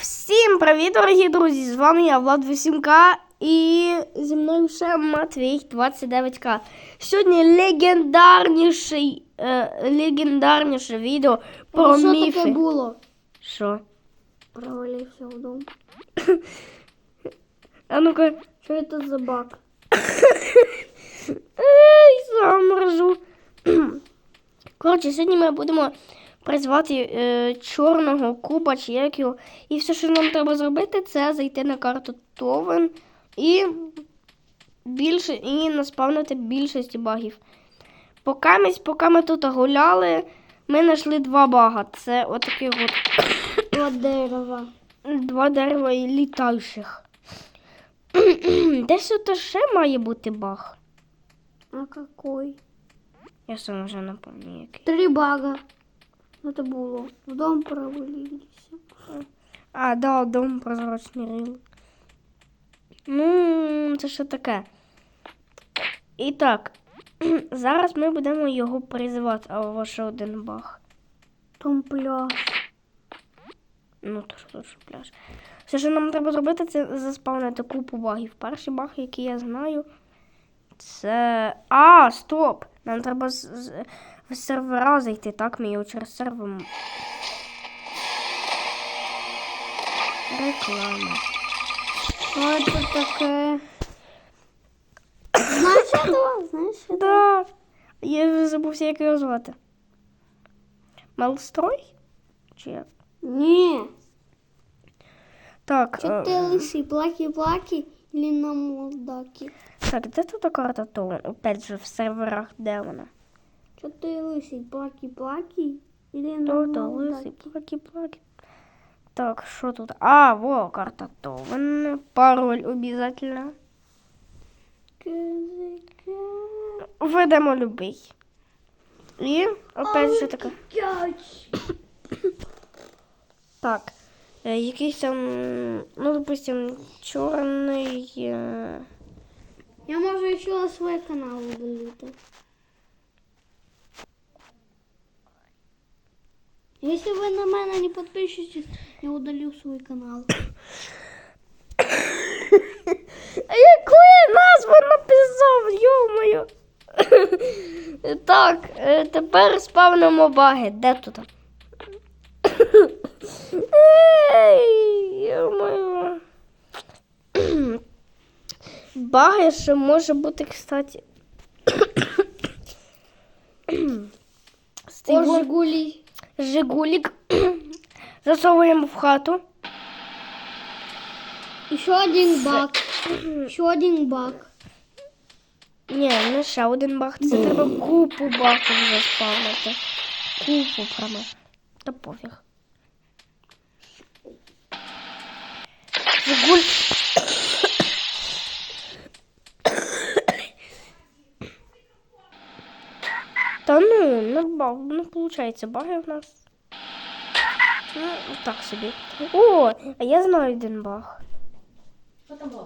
Всім привіт, дорогі друзі! З вами я, Влад 8К, і зі мною ще Матвій 29К. Сьогодні легендарніший, е, легендарніше відео про що міфи. таке було? Що? Провалився в дом. А ну-ка. Що це за баг? Ей, заморжу. Коротше, сьогодні ми будемо призвати е, чорного куба чи як його. І все, що нам треба зробити, це зайти на карту Товен і більше і наспавнити більшість багів. Поки ми, поки ми тут гуляли, ми знайшли два бага. Це отакі от От дерева. два дерева і літаючих. Десь тут ще має бути баг. А какой? Я сам вже не пам'ятаю який. Три бага. Это було. В дом провалилися. А, да, дом прозрачний рил. Ну, це що таке? І так, зараз ми будемо його призивати, а ще один баг. Там пляж. Ну, то що тут що пляж. Все, що нам треба зробити, це заспавнити купу багів. Перший баг, який я знаю, це. А, стоп! Нам треба з, в сервера зайти, так? Ми його через сервер. Реклама. Що це таке? Знаєш этого? Знаєш этого? Да. Я вже забувся, як його звати. Малстрой? Чи як? Ні. Так. Що ти е, лисий? Плаки-плаки или на молдаки? Так, де тут карта то? Опять же, в серверах, де вона? Що ти лисий? Плаки-плаки или на То, то, лисий, молдаки? плаки, плаки. Так, що тут? А, во, карта Товен. Пароль обязательно. Введемо любий. І опять же така. Так. е, Якийсь там, ну, допустим, чорний. е, Я можу еще свой канал удалить. Если вы на меня не подпишетесь, я удалю свой канал. А яку назву написав, йомою? Так, е, тепер спавнимо баги. Де тут? Ей, йомою. Баги ще може бути, кстати. О, цього Жигули. Жигулік. Засовуємо в хату. Еще один баг. Еще один баг. Ні, не ще один баг. Це треба купу баків заспавнити. Купу прямо. Та пофіг. Жигуль. Та ну, не баг, ну получается, баги в нас. Ну, так собі. О, а я знаю один баг. Что там было?